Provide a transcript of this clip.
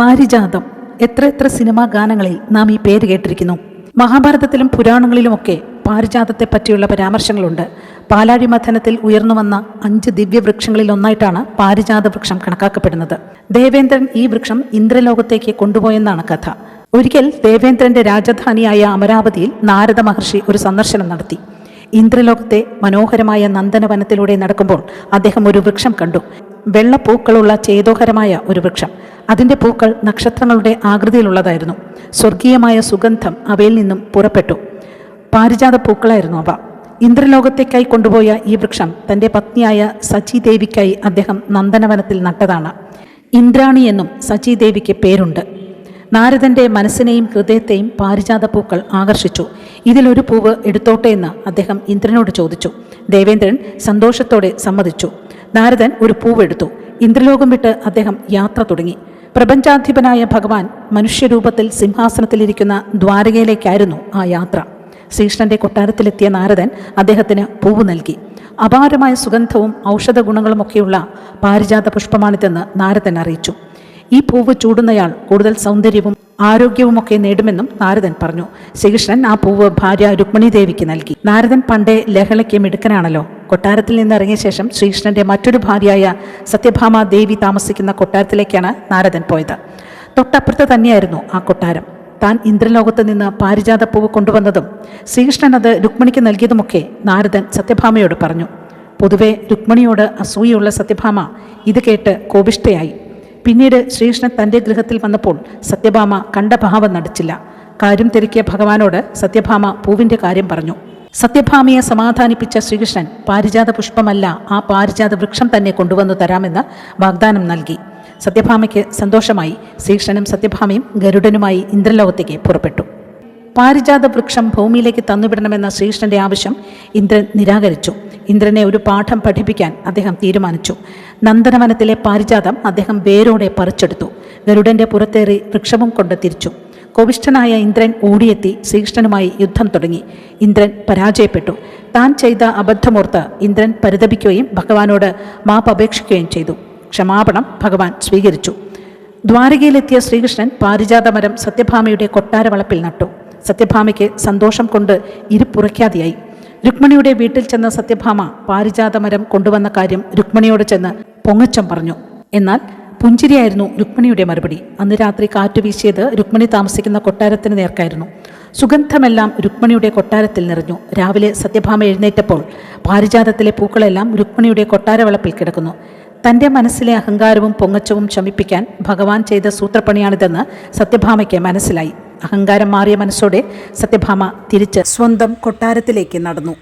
പാരിജാതം. എത്ര എത്ര സിനിമാ ഗാനങ്ങളിൽ നാം ഈ പേര് കേട്ടിരിക്കുന്നു. മഹാഭാരതത്തിലും പുരാണങ്ങളിലുമൊക്കെ പാരിജാതത്തെ പറ്റിയുള്ള പരാമർശങ്ങളുണ്ട്. പാലാഴി മഥനത്തിൽ ഉയർന്നു വന്ന അഞ്ച് ദിവ്യവൃക്ഷങ്ങളിൽ ഒന്നായിട്ടാണ് പാരിജാത വൃക്ഷം കണക്കാക്കപ്പെടുന്നത്. ദേവേന്ദ്രൻ ഈ വൃക്ഷം ഇന്ദ്രലോകത്തേക്ക് കൊണ്ടുപോയെന്നാണ് കഥ. ഒരിക്കൽ ദേവേന്ദ്രന്റെ രാജധാനിയായ അമരാവതിയിൽ നാരദ മഹർഷി ഒരു സന്ദർശനം നടത്തി. ഇന്ദ്രലോകത്തെ മനോഹരമായ നന്ദനവനത്തിലൂടെ നടക്കുമ്പോൾ അദ്ദേഹം ഒരു വൃക്ഷം കണ്ടു. വെള്ളപ്പൂക്കളുള്ള ചേതോഹരമായ ഒരു വൃക്ഷം. അതിന്റെ പൂക്കൾ നക്ഷത്രങ്ങളുടെ ആകൃതിയിലുള്ളതായിരുന്നു. സ്വർഗീയമായ സുഗന്ധം അവയിൽ നിന്നും പുറപ്പെട്ടു. പാരിജാത പൂക്കളായിരുന്നു അവ. ഇന്ദ്രലോകത്തേക്കായി കൊണ്ടുപോയ ഈ വൃക്ഷം തന്റെ പത്നിയായ സച്ചി ദേവിക്കായി അദ്ദേഹം നന്ദനവനത്തിൽ നട്ടതാണ്. ഇന്ദ്രാണി എന്നും സച്ചി ദേവിക്ക് പേരുണ്ട്. നാരദന്റെ മനസ്സിനെയും ഹൃദയത്തെയും പാരിജാത പൂക്കൾ ആകർഷിച്ചു. ഇതിലൊരു പൂവ് എടുത്തോട്ടെ എന്ന് അദ്ദേഹം ഇന്ദ്രനോട് ചോദിച്ചു. ദേവേന്ദ്രൻ സന്തോഷത്തോടെ സമ്മതിച്ചു. നാരദൻ ഒരു പൂവ് എടുത്തു. ഇന്ദ്രലോകം വിട്ട് അദ്ദേഹം യാത്ര തുടങ്ങി. പ്രപഞ്ചാധിപനായ ഭഗവാൻ മനുഷ്യരൂപത്തിൽ സിംഹാസനത്തിലിരിക്കുന്ന ദ്വാരകയിലേക്കായിരുന്നു ആ യാത്ര. ശ്രീകൃഷ്ണന്റെ കൊട്ടാരത്തിലെത്തിയ നാരദൻ അദ്ദേഹത്തിന് പൂവ് നൽകി. അപാരമായ സുഗന്ധവും ഔഷധ ഗുണങ്ങളുമൊക്കെയുള്ള പാരിജാത പുഷ്പമാണിതെന്ന് നാരദൻ അറിയിച്ചു. ഈ പൂവ് ചൂടുന്നയാൾ കൂടുതൽ സൗന്ദര്യവും ആരോഗ്യവുമൊക്കെ നേടുമെന്നും നാരദൻ പറഞ്ഞു. ശ്രീകൃഷ്ണൻ ആ പൂവ് ഭാര്യ രുക്മിണി ദേവിക്ക് നൽകി. നാരദൻ പണ്ടേ ലഹളയ്ക്ക് മിടുക്കനാണല്ലോ. കൊട്ടാരത്തിൽ നിന്ന് ഇറങ്ങിയ ശേഷം ശ്രീകൃഷ്ണന്റെ മറ്റൊരു ഭാര്യയായ സത്യഭാമ ദേവി താമസിക്കുന്ന കൊട്ടാരത്തിലേക്കാണ് നാരദൻ പോയത്. തൊട്ടപ്പുറത്ത് തന്നെയായിരുന്നു ആ കൊട്ടാരം. താൻ ഇന്ദ്രലോകത്ത് നിന്ന് പാരിജാത പൂവ് കൊണ്ടുവന്നതും ശ്രീകൃഷ്ണൻ അത് രുക്മിണിക്ക് നൽകിയതുമൊക്കെ നാരദൻ സത്യഭാമയോട് പറഞ്ഞു. പൊതുവെ രുക്മിണിയോട് അസൂയുള്ള സത്യഭാമ ഇത് കേട്ട് കോപിഷ്ഠയായി. പിന്നീട് ശ്രീകൃഷ്ണൻ തന്റെ ഗൃഹത്തിൽ വന്നപ്പോൾ സത്യഭാമ കണ്ട ഭാവം നടിച്ചില്ല. കാര്യം തിരക്കിയ ഭഗവാനോട് സത്യഭാമ പൂവിന്റെ കാര്യം പറഞ്ഞു. സത്യഭാമയെ സമാധാനിപ്പിച്ച ശ്രീകൃഷ്ണൻ പാരിജാത പുഷ്പമല്ല ആ പാരിജാത വൃക്ഷം തന്നെ കൊണ്ടുവന്നു തരാമെന്ന് വാഗ്ദാനം നൽകി. സത്യഭാമയ്ക്ക് സന്തോഷമായി ശ്രീകൃഷ്ണനും സത്യഭാമയും ഗരുഡനുമായി ഇന്ദ്രലോകത്തേക്ക് പുറപ്പെട്ടു. പാരിജാത വൃക്ഷം ഭൂമിയിലേക്ക് തന്നുവിടണമെന്ന ശ്രീകൃഷ്ണന്റെ ആവശ്യം ഇന്ദ്രൻ നിരാകരിച്ചു. ഇന്ദ്രനെ ഒരു പാഠം പഠിപ്പിക്കാൻ അദ്ദേഹം തീരുമാനിച്ചു. നന്ദനവനത്തിലെ പാരിജാതം അദ്ദേഹം വേരോടെ പറിച്ചെടുത്തു. ഗരുഡന്റെ പുറത്തേറി വൃക്ഷവും കൊണ്ട് തിരിച്ചു. കോപിഷ്ഠനായ ഇന്ദ്രൻ ഓടിയെത്തി ശ്രീകൃഷ്ണനുമായി യുദ്ധം തുടങ്ങി. ഇന്ദ്രൻ പരാജയപ്പെട്ടു. താൻ ചെയ്ത അബദ്ധമോർത്ത് ഇന്ദ്രൻ പരിതപിക്കുകയും ഭഗവാനോട് മാപ്പ് അപേക്ഷിക്കുകയും ചെയ്തു. ക്ഷമാപണം ഭഗവാൻ സ്വീകരിച്ചു. ദ്വാരകയിലെത്തിയ ശ്രീകൃഷ്ണൻ പാരിജാതമരം സത്യഭാമയുടെ കൊട്ടാരവളപ്പിൽ നട്ടു. സത്യഭാമയ്ക്ക് സന്തോഷം കൊണ്ട് ഇരുപ്പുറയ്ക്കാതെയായി. രുക്മിണിയുടെ വീട്ടിൽ ചെന്ന സത്യഭാമ പാരിജാതമരം കൊണ്ടുവന്ന കാര്യം രുക്മിണിയോട് ചെന്ന് പൊങ്ങച്ചം പറഞ്ഞു. എന്നാൽ പുഞ്ചിരിയായിരുന്നു രുക്മിണിയുടെ മറുപടി. അന്ന് രാത്രി കാറ്റ് വീശിയത് രുക്മിണി താമസിക്കുന്ന കൊട്ടാരത്തിന് നേർക്കായിരുന്നു. സുഗന്ധമെല്ലാം രുക്മിണിയുടെ കൊട്ടാരത്തിൽ നിറഞ്ഞു. രാവിലെ സത്യഭാമ എഴുന്നേറ്റപ്പോൾ പാരിജാതത്തിലെ പൂക്കളെല്ലാം രുക്മിണിയുടെ കൊട്ടാരവളപ്പിൽ കിടക്കുന്നു. തന്റെ മനസ്സിലെ അഹങ്കാരവും പൊങ്ങച്ചവും ശമിപ്പിക്കാൻ ഭഗവാൻ ചെയ്ത സൂത്രപ്പണിയാണിതെന്ന് സത്യഭാമയ്ക്ക് മനസ്സിലായി. അഹങ്കാരം മാറിയ മനസ്സോടെ സത്യഭാമ തിരിച്ച് സ്വന്തം കൊട്ടാരത്തിലേക്ക് നടന്നു.